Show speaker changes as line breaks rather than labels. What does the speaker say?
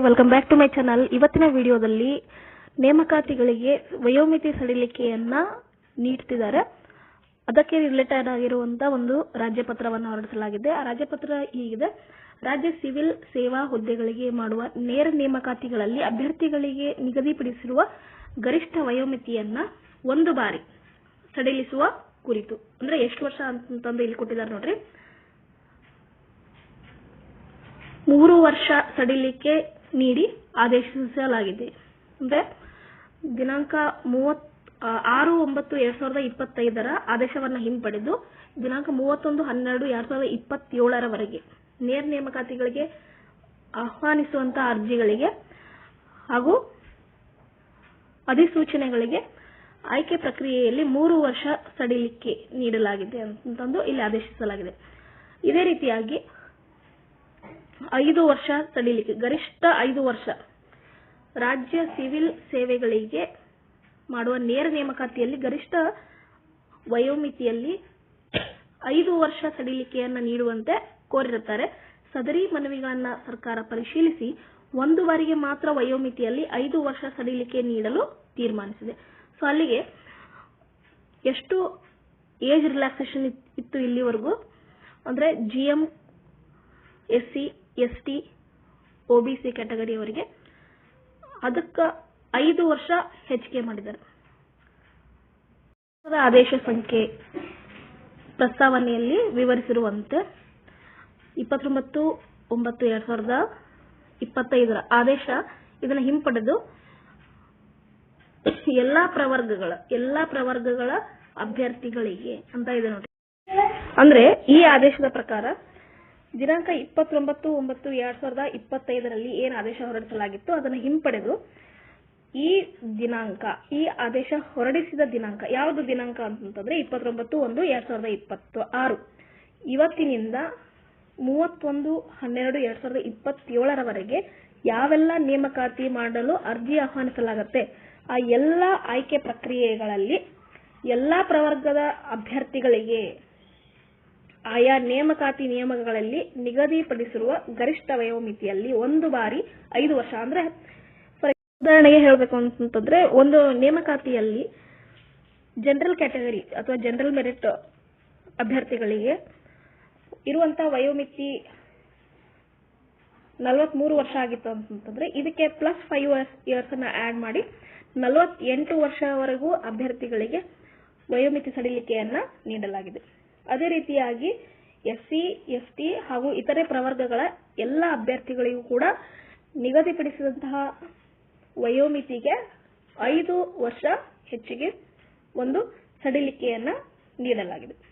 Welcome back to my channel ಇವತ್ತಿನ ವಿಡಿಯೋದಲ್ಲಿ ನೇಮಕಾತಿಗಳಿಗೆ ವಯೋಮಿತಿ ಸಡಿಲಿಕೆಯನ್ನ ನೀಡ್ತಿದ್ದಾರೆ. ಅದಕ್ಕೆ ರಿಲೇಟೆಡ್ ಆಗಿರುವಂತಹ ಒಂದು ರಾಜ್ಯಪತ್ರವನ್ನು ಹೊರಡಿಸಲಾಗಿದೆ. ಆ ರಾಜ್ಯಪತ್ರ ಹೀಗಿದೆ, ರಾಜ್ಯ ಸಿವಿಲ್ ಸೇವಾ ಹುದ್ದೆಗಳಿಗೆ ಮಾಡುವ ನೇರ ನೇಮಕಾತಿಗಳಲ್ಲಿ ಅಭ್ಯರ್ಥಿಗಳಿಗೆ ನಿಗದಿಪಡಿಸಿರುವ ಗರಿಷ್ಠ ವಯೋಮಿತಿಯನ್ನ ಒಂದು ಬಾರಿ ಸಡಿಲಿಸುವ ಕುರಿತು. ಅಂದ್ರೆ ಎಷ್ಟು ವರ್ಷ ಅಂತಂದು ಇಲ್ಲಿ ಕೊಟ್ಟಿದ್ದಾರೆ ನೋಡ್ರಿ. ಮೂರು ವರ್ಷ ಸಡಿಲಿಕೆ ನೀಡಿ ಆದೇಶಿಸಲಾಗಿದೆ ಅಂದ್ರೆ ದಿನಾಂಕ ಮೂವತ್ ಆರು ಒಂಬತ್ತು ಎರಡ್ ಸಾವಿರದ ಇಪ್ಪತ್ತೈದರ ಆದೇಶವನ್ನ ಹಿಂಪಡೆದು ದಿನಾಂಕ ಮೂವತ್ತೊಂದು ಹನ್ನೆರಡು ಎರಡ್ ಸಾವಿರದ ಇಪ್ಪತ್ತೇಳರವರೆಗೆ ನೇರ ನೇಮಕಾತಿಗಳಿಗೆ ಆಹ್ವಾನಿಸುವಂತಹ ಅರ್ಜಿಗಳಿಗೆ ಹಾಗೂ ಅಧಿಸೂಚನೆಗಳಿಗೆ ಆಯ್ಕೆ ಪ್ರಕ್ರಿಯೆಯಲ್ಲಿ ಮೂರು ವರ್ಷ ಸಡಿಲಿಕೆ ನೀಡಲಾಗಿದೆ ಅಂತಂದು ಇಲ್ಲಿ ಆದೇಶಿಸಲಾಗಿದೆ. ಇದೇ ರೀತಿಯಾಗಿ ಐದು ವರ್ಷ ಸಡಿಲಿಕೆ ಗರಿಷ್ಠ ಐದು ವರ್ಷ. ರಾಜ್ಯ ಸಿವಿಲ್ ಸೇವೆಗಳಿಗೆ ಮಾಡುವ ನೇರ ನೇಮಕಾತಿಯಲ್ಲಿ ಗರಿಷ್ಠ ವಯೋಮಿತಿಯಲ್ಲಿ ಐದು ವರ್ಷ ಸಡಿಲಿಕೆಯನ್ನ ನೀಡುವಂತೆ ಕೋರಿರುತ್ತಾರೆ. ಸದರಿ ಮನವಿಗಳನ್ನ ಸರ್ಕಾರ ಪರಿಶೀಲಿಸಿ ಒಂದು ಬಾರಿಗೆ ಮಾತ್ರ ವಯೋಮಿತಿಯಲ್ಲಿ ಐದು ವರ್ಷ ಸಡಿಲಿಕೆ ನೀಡಲು ತೀರ್ಮಾನಿಸಿದೆ. ಸೊ ಅಲ್ಲಿಗೆ ಎಷ್ಟು ಏಜ್ ರಿಲ್ಯಾಕ್ಸೇಷನ್ ಇತ್ತು ಇಲ್ಲಿವರೆಗೂ? ಅಂದ್ರೆ ಜಿಎಂ ಎಸ್ಸಿ ಎಸ್ಟಿ ಒಬಿಸಿ ಕ್ಯಾಟಗರಿಯವರಿಗೆ ಅದಕ್ಕ ಐದು ವರ್ಷ ಹೆಚ್ಚಿಗೆ ಮಾಡಿದ್ದಾರೆ. ಆದೇಶ ಸಂಖ್ಯೆ ಪ್ರಸ್ತಾವನೆಯಲ್ಲಿ ವಿವರಿಸಿರುವಂತೆ ಇಪ್ಪತ್ತೊಂಬತ್ತು, ಒಂಬತ್ತು, ಎರಡ್ ಸಾವಿರದ ಇಪ್ಪತ್ತೈದರ ಆದೇಶ ಇದನ್ನ ಹಿಂಪಡೆದು ಎಲ್ಲಾ ಪ್ರವರ್ಗಗಳ ಎಲ್ಲಾ ಪ್ರವರ್ಗಗಳ ಅಭ್ಯರ್ಥಿಗಳಿಗೆ ಅಂತ ಇದೆ ನೋಡಿ ಅಂದ್ರೆ ಈ ಆದೇಶದ ಪ್ರಕಾರ ದಿನಾಂಕ ಇಪ್ಪತ್ತೊಂಬತ್ತು, ಒಂಬತ್ತು, ಎರಡ್ ಸಾವಿರದ ಇಪ್ಪತ್ತೈದರಲ್ಲಿ ಏನು ಆದೇಶ ಹೊರಡಿಸಲಾಗಿತ್ತು ಅದನ್ನು ಹಿಂಪಡೆದು ಈ ದಿನಾಂಕ, ಈ ಆದೇಶ ಹೊರಡಿಸಿದ ದಿನಾಂಕ, ಯಾವುದು ದಿನಾಂಕ ಅಂತಂದ್ರೆ ಇಪ್ಪತ್ತೊಂಬತ್ತು, ಒಂದು, ಎರಡ್ ಸಾವಿರದ ಇಪ್ಪತ್ತು ಆರು. ಇವತ್ತಿನಿಂದ ಮೂವತ್ತೊಂದು, ಹನ್ನೆರಡು, ಎರಡ್ ಸಾವಿರದ ಇಪ್ಪತ್ತೇಳರವರೆಗೆ ಯಾವೆಲ್ಲ ನೇಮಕಾತಿ ಮಾಡಲು ಅರ್ಜಿ ಆಹ್ವಾನಿಸಲಾಗುತ್ತೆ? ಆ ಎಲ್ಲ ಆಯ್ಕೆ ಪ್ರಕ್ರಿಯೆಗಳಲ್ಲಿ ಎಲ್ಲಾ ಪ್ರವರ್ಗದ ಅಭ್ಯರ್ಥಿಗಳಿಗೆ ಆಯಾ ನೇಮಕಾತಿ ನಿಯಮಗಳಲ್ಲಿ ನಿಗದಿಪಡಿಸಿರುವ ಗರಿಷ್ಠ ವಯೋಮಿತಿಯಲ್ಲಿ ಒಂದು ಬಾರಿ ಐದು ವರ್ಷ ಅಂದ್ರೆ ಉದಾಹರಣೆಗೆ ಹೇಳಬೇಕು ಅಂತಂದ್ರೆ ಒಂದು ನೇಮಕಾತಿಯಲ್ಲಿ ಜನರಲ್ ಕ್ಯಾಟಗರಿ ಅಥವಾ ಜನರಲ್ ಮೆರಿಟ್ ಅಭ್ಯರ್ಥಿಗಳಿಗೆ ಇರುವಂತ ವಯೋಮಿತಿ ನಲವತ್ಮೂರು ವರ್ಷ ಆಗಿತ್ತು ಅಂತಂದ್ರೆ ಇದಕ್ಕೆ ಪ್ಲಸ್ ಫೈವ್ ಇಯರ್ಸ್ ಅನ್ನ ಆಡ್ ಮಾಡಿ ನಲವತ್ತೆಂಟು ವರ್ಷವರೆಗೂ ಅಭ್ಯರ್ಥಿಗಳಿಗೆ ವಯೋಮಿತಿ ಸಡಿಲಿಕೆಯನ್ನ ನೀಡಲಾಗಿದೆ. ಅದೇ ರೀತಿಯಾಗಿ ಎಸ್ಸಿ ಎಸ್ಟಿ ಹಾಗೂ ಇತರೆ ಪ್ರವರ್ಗಗಳ ಎಲ್ಲ ಅಭ್ಯರ್ಥಿಗಳಿಗೂ ಕೂಡ ನಿಗದಿಪಡಿಸಿದಂತಹ ವಯೋಮಿತಿಗೆ ಐದು ವರ್ಷ ಹೆಚ್ಚಿಗೆ ಒಂದು ಸಡಿಲಿಕೆಯನ್ನ ನೀಡಲಾಗಿದೆ.